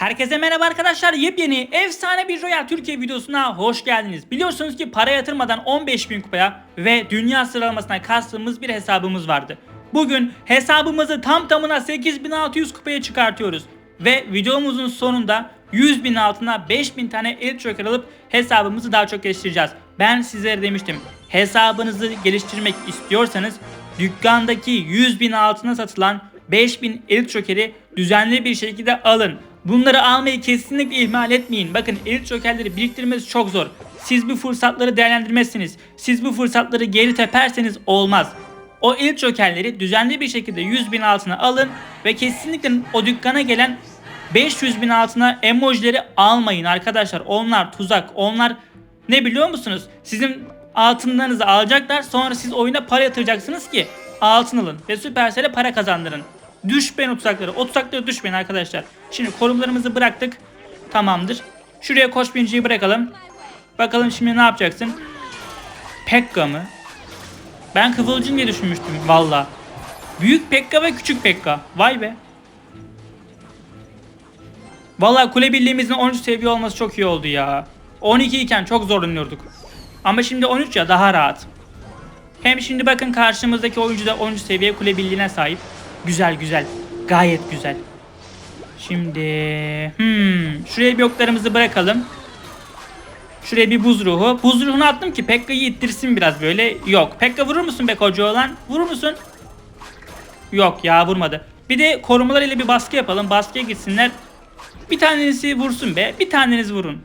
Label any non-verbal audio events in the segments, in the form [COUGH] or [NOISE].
Herkese merhaba arkadaşlar. Yepyeni efsane bir Royal Türkiye videosuna hoş geldiniz. Biliyorsunuz ki para yatırmadan 15.000 kupaya ve dünya sıralamasına kastığımız bir hesabımız vardı. Bugün hesabımızı tam tamına 8600 kupaya çıkartıyoruz. Ve videomuzun sonunda 100.000 altına 5000 tane Elite Joker alıp hesabımızı daha çok geliştireceğiz. Ben sizlere demiştim. Hesabınızı geliştirmek istiyorsanız dükkandaki 100.000 altına satılan 5000 Elite Joker'i düzenli bir şekilde alın. Bunları almayı kesinlikle ihmal etmeyin. Bakın Elite Joker'leri biriktirmesi çok zor. Siz bu fırsatları değerlendirmezsiniz. Siz bu fırsatları geri teperseniz olmaz. O Elite Joker'leri düzenli bir şekilde 100 bin altına alın ve kesinlikle o dükkana gelen 500 bin altına emojileri almayın arkadaşlar. Onlar tuzak. Onlar ne biliyor musunuz? Sizin altınlarınızı alacaklar sonra siz oyuna para yatıracaksınız ki altın alın ve Supercell'e para kazandırın. Düşmeyin o tuzaklara. O tuzaklara düşmeyin arkadaşlar. Şimdi korumalarımızı bıraktık. Tamamdır. Şuraya koç binciyi bırakalım. Bakalım şimdi ne yapacaksın? Pekka mı? Ben Kıvılcım diye düşünmüştüm valla. Büyük Pekka ve küçük Pekka. Vay be. Valla kule birliğimizin 13 seviye olması çok iyi oldu ya. 12 iken çok zorlanıyorduk. Ama şimdi 13 ya daha rahat. Hem şimdi bakın karşımızdaki oyuncu da 13 seviye kule birliğine sahip. Güzel güzel. Gayet güzel. Şimdi hmm, şuraya bir oklarımızı bırakalım. Şuraya bir buz ruhu. Buz ruhunu attım ki Pekka'yı ittirsin biraz böyle. Yok. Pekka vurur musun be koca olan? Vurur musun? Yok ya vurmadı. Bir de korumalar ile bir baskı yapalım. Baskıya gitsinler. Bir tanesi vursun be. Bir taneniz vurun.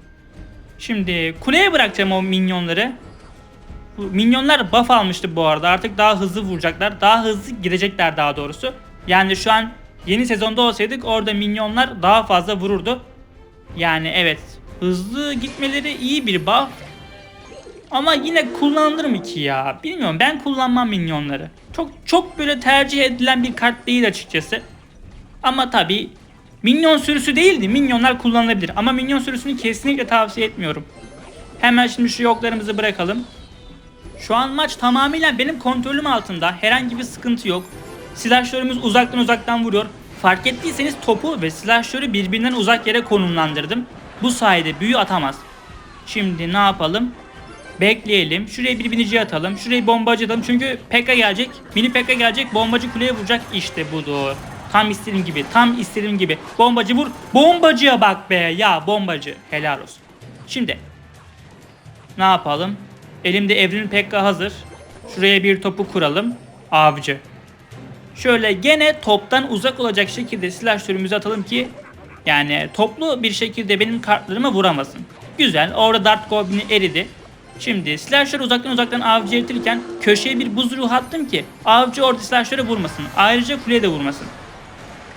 Şimdi kuleye bırakacağım o minyonları. Minyonlar buff almıştı bu arada. Artık daha hızlı vuracaklar. Daha hızlı gidecekler daha doğrusu. Yani şu an yeni sezonda olsaydık orada minyonlar daha fazla vururdu. Yani evet. Hızlı gitmeleri iyi bir buff. Ama yine kullanılır mı ki ya? Bilmiyorum ben kullanmam minyonları. Çok çok böyle tercih edilen bir kart değil açıkçası. Ama tabi minyon sürüsü değildi. Minyonlar kullanılabilir. Ama minyon sürüsünü kesinlikle tavsiye etmiyorum. Hemen şimdi şu yoklarımızı bırakalım. Şu an maç tamamıyla benim kontrolüm altında. Herhangi bir sıkıntı yok. Silahşörümüz uzaktan uzaktan vuruyor. Fark ettiyseniz topu ve silahşörü birbirinden uzak yere konumlandırdım. Bu sayede büyü atamaz. Şimdi ne yapalım? Bekleyelim. Şuraya bir binici atalım. Şurayı bombacı atalım. Çünkü Pekka gelecek. Mini Pekka gelecek. Bombacı kuleye vuracak. İşte budur. Tam istediğim gibi. Tam istediğim gibi. Bombacı vur. Bombacıya bak be. Ya bombacı. Helal olsun. Şimdi. Ne yapalım? Elimde Evrim Pekka hazır. Şuraya bir topu kuralım. Avcı. Şöyle gene toptan uzak olacak şekilde silahşörümüzü atalım ki yani toplu bir şekilde benim kartlarıma vuramasın. Güzel. Orada Dart Goblin'i eridi. Şimdi silahşör uzaktan uzaktan avcı eritirken köşeye bir buz ruhu attım ki avcı orada silahşöre vurmasın. Ayrıca kuleye de vurmasın.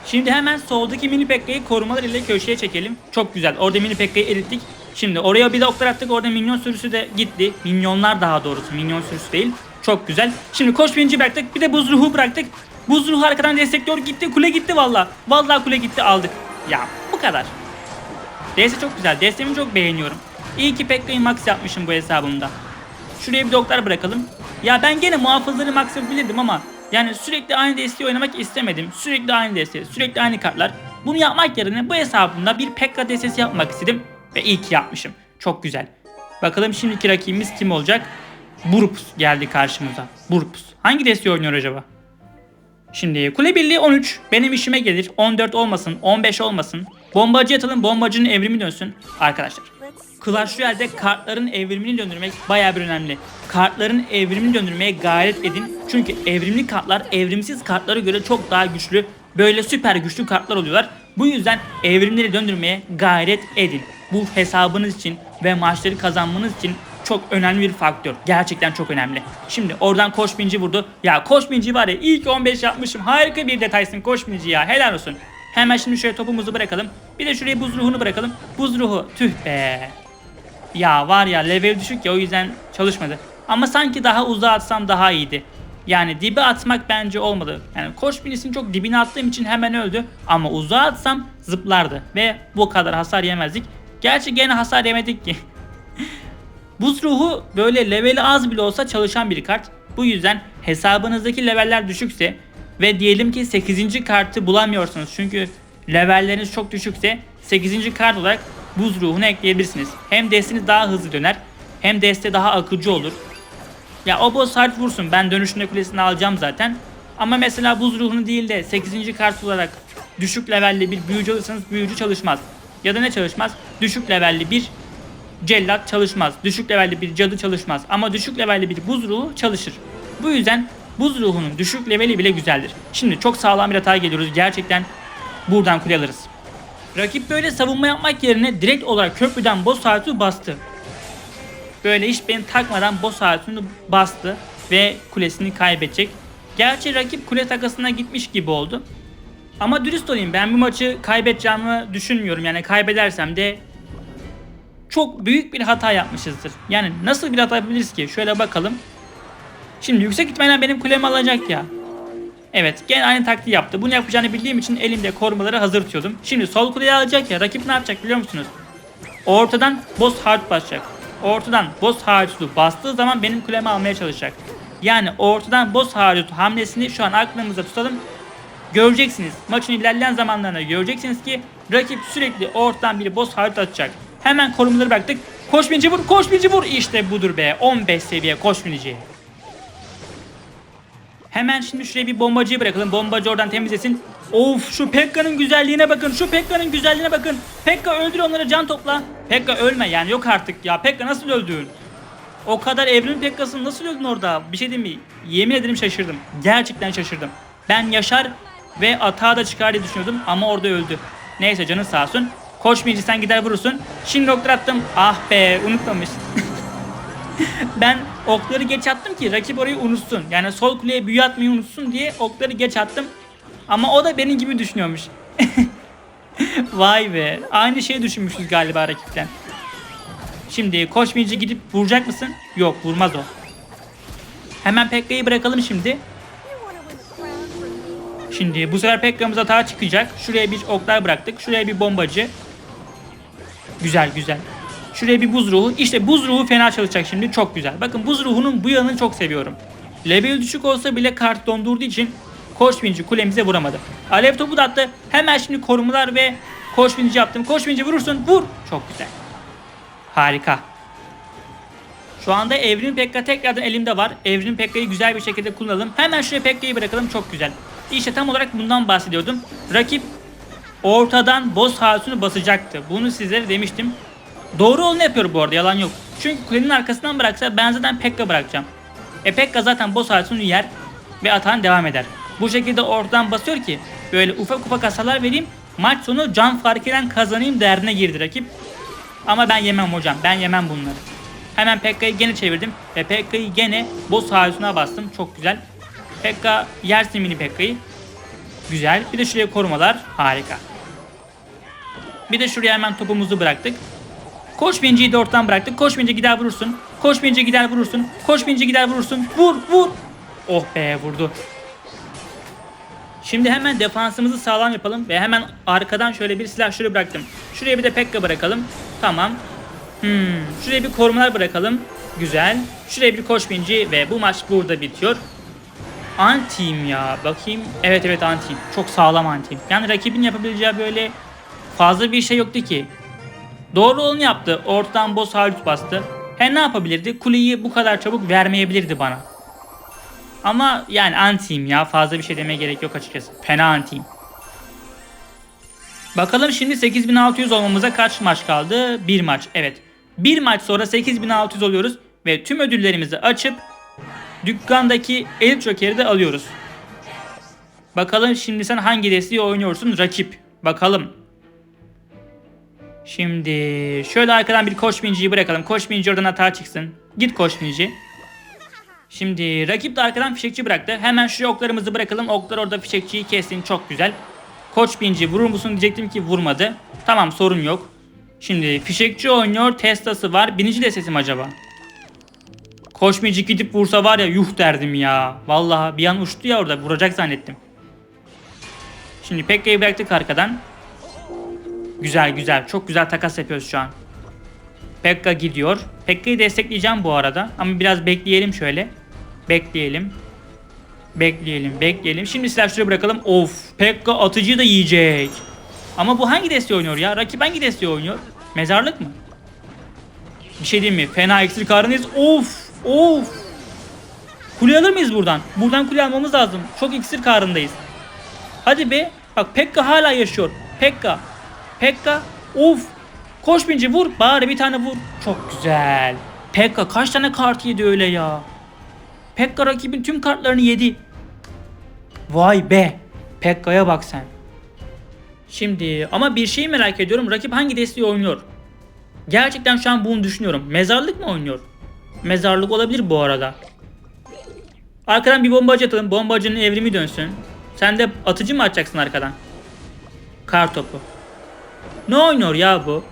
Şimdi hemen soldaki mini pekkayı korumalar ile köşeye çekelim. Çok güzel. Orada mini pekkayı erittik. Şimdi oraya bir de oklar attık. Orada minyon sürüsü de gitti. Minyonlar daha doğrusu. Minyon sürüsü değil. Çok güzel. Şimdi koş birinci bıraktık. Bir de buz ruhu bıraktık. Buz ruhu arkadan destekliyor. Gitti. Kule gitti valla. Valla kule gitti aldık. Ya bu kadar. DS çok güzel. DS'mi çok beğeniyorum. İyi ki Pekka'yı max yapmışım bu hesabımda. Şuraya bir doktor bırakalım. Ya ben gene muhafızları max yapabilirdim ama yani sürekli aynı desteği oynamak istemedim. Sürekli aynı desteği, sürekli aynı kartlar. Bunu yapmak yerine bu hesabımda bir Pekka destesi yapmak istedim. Ve iyi ki yapmışım. Çok güzel. Bakalım şimdiki rakibimiz kim olacak? Burps geldi karşımıza. Burps. Hangi desteği oynuyor acaba? Şimdi kule birliği 13 benim işime gelir. 14 olmasın, 15 olmasın. Bombacı atalım, bombacının evrimi dönsün. Arkadaşlar. Clash Royale'de kartların evrimini döndürmek bayağı bir önemli. Kartların evrimini döndürmeye gayret edin. Çünkü evrimli kartlar evrimsiz kartlara göre çok daha güçlü. Böyle süper güçlü kartlar oluyorlar. Bu yüzden evrimleri döndürmeye gayret edin. Bu hesabınız için ve maçları kazanmanız için çok önemli bir faktör. Gerçekten çok önemli. Şimdi oradan Koç Binci vurdu. Ya Koç Binci var ya ilk 15 yapmışım. Harika bir detaysın Koç Binci ya. Helal olsun. Hemen şimdi şöyle topumuzu bırakalım. Bir de şuraya buz ruhunu bırakalım. Buz ruhu. Tüh be. Ya var ya level düşük ya o yüzden çalışmadı. Ama sanki daha uzağa atsam daha iyiydi. Yani dibe atmak bence olmadı. Yani koç binisini çok dibine attığım için hemen öldü. Ama uzağa atsam zıplardı. Ve bu kadar hasar yemezdik. Gerçi gene hasar yemedik ki. Buz ruhu böyle leveli az bile olsa çalışan bir kart. Bu yüzden hesabınızdaki leveller düşükse ve diyelim ki 8. kartı bulamıyorsunuz. Çünkü levelleriniz çok düşükse 8. kart olarak buz ruhunu ekleyebilirsiniz. Hem destiniz daha hızlı döner hem deste daha akıcı olur. Ya o boss hard vursun ben dönüşünde kulesini alacağım zaten. Ama mesela buz ruhunu değil de 8. kart olarak düşük levelli bir büyücü alırsanız büyücü çalışmaz. Ya da ne çalışmaz? Düşük levelli bir cellat çalışmaz. Düşük levelli bir cadı çalışmaz. Ama düşük levelli bir buz ruhu çalışır. Bu yüzden buz ruhunun düşük leveli bile güzeldir. Şimdi çok sağlam bir hata geliyoruz. Gerçekten buradan kule alırız. Rakip böyle savunma yapmak yerine direkt olarak köprüden boss harcı bastı. Böyle hiç beni takmadan boss harcını bastı ve kulesini kaybedecek. Gerçi rakip kule takasına gitmiş gibi oldu. Ama dürüst olayım ben bu maçı kaybedeceğimi düşünmüyorum. Yani kaybedersem de çok büyük bir hata yapmışızdır. Yani nasıl bir hata yapabiliriz ki? Şöyle bakalım. Şimdi yüksek ihtimalle benim kulemi alacak ya. Evet gene aynı taktiği yaptı. Bunu yapacağını bildiğim için elimde korumaları hazır tutuyordum. Şimdi sol kuleyi alacak ya. Rakip ne yapacak biliyor musunuz? Ortadan boss hard basacak. Ortadan boss hard'u bastığı zaman benim kulemi almaya çalışacak. Yani ortadan boss hard'u hamlesini şu an aklımızda tutalım. Göreceksiniz. Maçın ilerleyen zamanlarında göreceksiniz ki rakip sürekli ortadan bir boss hard atacak. Hemen korumaları bıraktık. Koş binci vur, koş binci vur. İşte budur be. 15 seviye koş binici. Hemen şimdi şuraya bir bombacıyı bırakalım. Bombacı oradan temizlesin. Of şu Pekka'nın güzelliğine bakın. Şu Pekka'nın güzelliğine bakın. Pekka öldür onları can topla. Pekka ölme yani yok artık ya. Pekka nasıl öldün? O kadar evrim Pekka'sın nasıl öldün orada? Bir şey diyeyim mi? Yemin ederim şaşırdım. Gerçekten şaşırdım. Ben yaşar ve atağa da çıkar diye düşünüyordum ama orada öldü. Neyse canın sağ olsun. Mici sen gider vurursun. Şimdi oklar attım. Ah be unutmamış. [LAUGHS] ben okları geç attım ki rakip orayı unutsun. Yani sol kuleye büyü atmayı unutsun diye okları geç attım. Ama o da benim gibi düşünüyormuş. [LAUGHS] Vay be. Aynı şeyi düşünmüşüz galiba rakipten. Şimdi Koç gidip vuracak mısın? Yok vurmaz o. Hemen Pekka'yı bırakalım şimdi. Şimdi bu sefer Pekka'mız hata çıkacak. Şuraya bir oklar bıraktık. Şuraya bir bombacı. Güzel güzel. Şuraya bir buz ruhu. İşte buz ruhu fena çalışacak şimdi. Çok güzel. Bakın buz ruhunun bu yanını çok seviyorum. Level düşük olsa bile kart dondurduğu için Koç Binci kulemize vuramadı. Alev topu da attı. Hemen şimdi korumalar ve Koç Binci yaptım. Koç Binci vurursun. Vur. Çok güzel. Harika. Şu anda Evrim Pekka tekrardan elimde var. Evrim Pekka'yı güzel bir şekilde kullanalım. Hemen şuraya Pekka'yı bırakalım. Çok güzel. İşte tam olarak bundan bahsediyordum. Rakip ortadan boss halusunu basacaktı. Bunu sizlere demiştim. Doğru olanı yapıyor bu arada yalan yok. Çünkü kulenin arkasından bıraksa ben zaten Pekka bırakacağım. E Pekka zaten boss halusunu yer ve atan devam eder. Bu şekilde ortadan basıyor ki böyle ufak ufak hasarlar vereyim. Maç sonu can farkıyla kazanayım derdine girdi rakip. Ama ben yemem hocam. Ben yemem bunları. Hemen Pekka'yı gene çevirdim. Ve Pekka'yı gene boss halusuna bastım. Çok güzel. Pekka yersin mini Pekka'yı. Güzel. Bir de şuraya korumalar. Harika. Bir de şuraya hemen topumuzu bıraktık. Koş Binci'yi de ortadan bıraktık. Koş Binci gider vurursun. Koş Binci gider vurursun. Koş Binci gider vurursun. Vur vur. Oh be vurdu. Şimdi hemen defansımızı sağlam yapalım ve hemen arkadan şöyle bir silah şuraya bıraktım. Şuraya bir de Pekka bırakalım. Tamam. Hmm, şuraya bir korumalar bırakalım. Güzel. Şuraya bir koş binci ve bu maç burada bitiyor. Antiyim ya. Bakayım. Evet evet antiyim. Çok sağlam antiyim. Yani rakibin yapabileceği böyle fazla bir şey yoktu ki. Doğru olanı yaptı. Ortadan boss halut bastı. He ne yapabilirdi? Kuleyi bu kadar çabuk vermeyebilirdi bana. Ama yani antiyim ya. Fazla bir şey demeye gerek yok açıkçası. Fena antiyim. Bakalım şimdi 8600 olmamıza kaç maç kaldı? Bir maç. Evet. Bir maç sonra 8600 oluyoruz ve tüm ödüllerimizi açıp dükkandaki Elite Joker'i de alıyoruz. Bakalım şimdi sen hangi desteği oynuyorsun rakip. Bakalım. Şimdi şöyle arkadan bir koç binciyi bırakalım. Koç binci oradan hata çıksın. Git koç binci. Şimdi rakip de arkadan fişekçi bıraktı. Hemen şu oklarımızı bırakalım. Oklar orada fişekçiyi kessin. Çok güzel. Koç binci vurur musun diyecektim ki vurmadı. Tamam sorun yok. Şimdi fişekçi oynuyor. Testası var. Binici de sesim acaba? Binci gidip vursa var ya yuh derdim ya. Vallahi bir an uçtu ya orada. Vuracak zannettim. Şimdi Pekka'yı bıraktık arkadan. Güzel güzel. Çok güzel takas yapıyoruz şu an. Pekka gidiyor. Pekka'yı destekleyeceğim bu arada. Ama biraz bekleyelim şöyle. Bekleyelim. Bekleyelim, bekleyelim. Şimdi silah şuraya bırakalım. Of, Pekka atıcıyı da yiyecek. Ama bu hangi desteği oynuyor ya? Rakip hangi desteği oynuyor? Mezarlık mı? Bir şey diyeyim mi? Fena iksir karınıyız. Of! Of! Kule alır mıyız buradan? Buradan kule almamız lazım. Çok iksir karındayız. Hadi be. Bak Pekka hala yaşıyor. Pekka. Pekka. Of. Koş binci vur. Bari bir tane vur. Çok güzel. Pekka kaç tane kart yedi öyle ya. Pekka rakibin tüm kartlarını yedi. Vay be. Pekka'ya bak sen. Şimdi ama bir şeyi merak ediyorum. Rakip hangi desteği oynuyor? Gerçekten şu an bunu düşünüyorum. Mezarlık mı oynuyor? Mezarlık olabilir bu arada. Arkadan bir bombacı atalım. Bombacının evrimi dönsün. Sen de atıcı mı atacaksın arkadan? Kar topu. Ne oynuyor ya bu?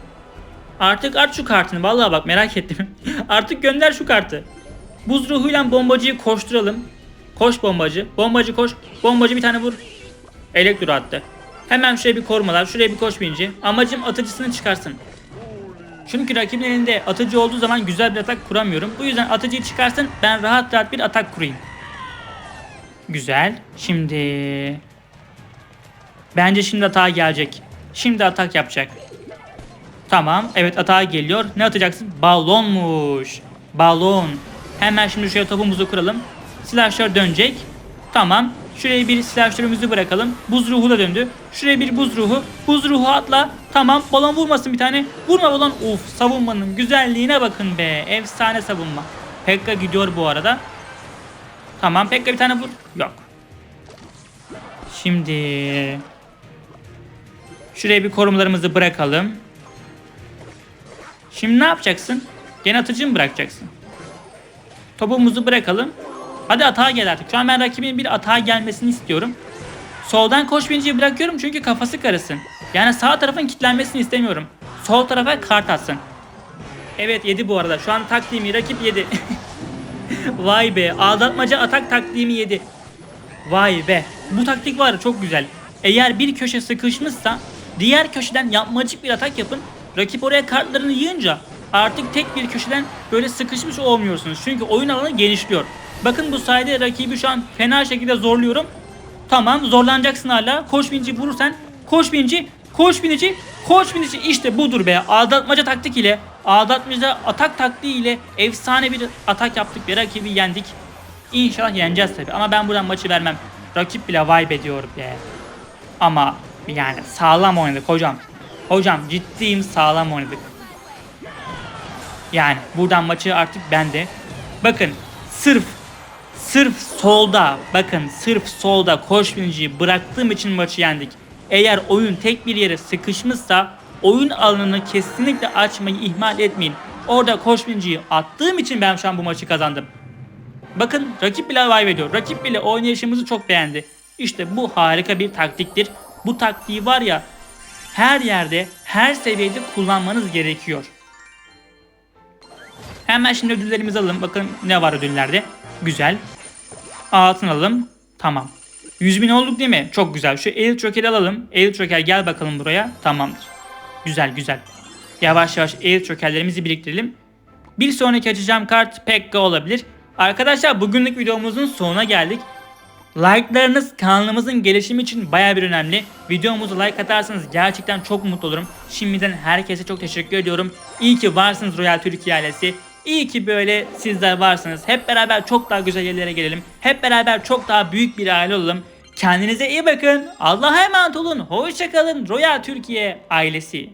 Artık at şu kartını. Vallahi bak merak ettim. [LAUGHS] Artık gönder şu kartı. Buz ruhuyla bombacıyı koşturalım. Koş bombacı. Bombacı koş. Bombacı bir tane vur. Elektro attı. Hemen şuraya bir korumalar. Şuraya bir koş binci. Amacım atıcısını çıkarsın. Çünkü rakibin elinde atıcı olduğu zaman güzel bir atak kuramıyorum. Bu yüzden atıcıyı çıkarsın ben rahat rahat bir atak kurayım. Güzel. Şimdi... Bence şimdi atağa gelecek. Şimdi atak yapacak. Tamam. Evet atağa geliyor. Ne atacaksın? Balonmuş. Balon. Hemen şimdi şuraya topumuzu kuralım. Silahşör dönecek. Tamam. Şuraya bir silahşörümüzü bırakalım. Buz ruhu da döndü. Şuraya bir buz ruhu. Buz ruhu atla. Tamam. Balon vurmasın bir tane. Vurma balon. Uf savunmanın güzelliğine bakın be. Efsane savunma. Pekka gidiyor bu arada. Tamam Pekka bir tane vur. Yok. Şimdi şuraya bir korumalarımızı bırakalım. Şimdi ne yapacaksın? Gene atıcı mı bırakacaksın? Topumuzu bırakalım. Hadi atağa gel artık. Şu an ben rakibin bir atağa gelmesini istiyorum. Soldan koş binciyi bırakıyorum çünkü kafası karısın. Yani sağ tarafın kilitlenmesini istemiyorum. Sol tarafa kart atsın. Evet yedi bu arada. Şu an taktiğimi rakip yedi. [LAUGHS] Vay be aldatmaca atak taktiğimi yedi. Vay be bu taktik var çok güzel. Eğer bir köşe sıkışmışsa diğer köşeden yapmacık bir atak yapın. Rakip oraya kartlarını yığınca artık tek bir köşeden böyle sıkışmış olmuyorsunuz. Çünkü oyun alanı genişliyor. Bakın bu sayede rakibi şu an fena şekilde zorluyorum. Tamam zorlanacaksın hala. Koş binci vurursan. Koş binci. Koş binici. Koş binici. İşte budur be. Aldatmaca taktik ile. Aldatmaca atak taktiği ile efsane bir atak yaptık ve rakibi yendik. İnşallah yeneceğiz tabi. Ama ben buradan maçı vermem. Rakip bile vibe ediyor be. Ama yani sağlam oynadık hocam. Hocam ciddiyim sağlam oynadık. Yani buradan maçı artık bende. Bakın sırf sırf solda bakın sırf solda koş birinciyi bıraktığım için maçı yendik. Eğer oyun tek bir yere sıkışmışsa oyun alanını kesinlikle açmayı ihmal etmeyin. Orada koş birinciyi attığım için ben şu an bu maçı kazandım. Bakın rakip bile vibe ediyor. Rakip bile oynayışımızı çok beğendi. İşte bu harika bir taktiktir. Bu taktiği var ya her yerde, her seviyede kullanmanız gerekiyor. Hemen şimdi ödüllerimizi alalım. Bakın ne var ödüllerde. Güzel. Altın alalım. Tamam. 100 bin olduk değil mi? Çok güzel. Şu Eil Joker'i alalım. Eil Joker gel bakalım buraya. Tamamdır. Güzel güzel. Yavaş yavaş Eil Joker'lerimizi biriktirelim. Bir sonraki açacağım kart Pekka olabilir. Arkadaşlar bugünlük videomuzun sonuna geldik. Like'larınız kanalımızın gelişimi için baya bir önemli. Videomuza like atarsanız gerçekten çok mutlu olurum. Şimdiden herkese çok teşekkür ediyorum. İyi ki varsınız Royal Türkiye ailesi. İyi ki böyle sizler varsınız. Hep beraber çok daha güzel yerlere gelelim. Hep beraber çok daha büyük bir aile olalım. Kendinize iyi bakın. Allah'a emanet olun. Hoşçakalın Royal Türkiye ailesi.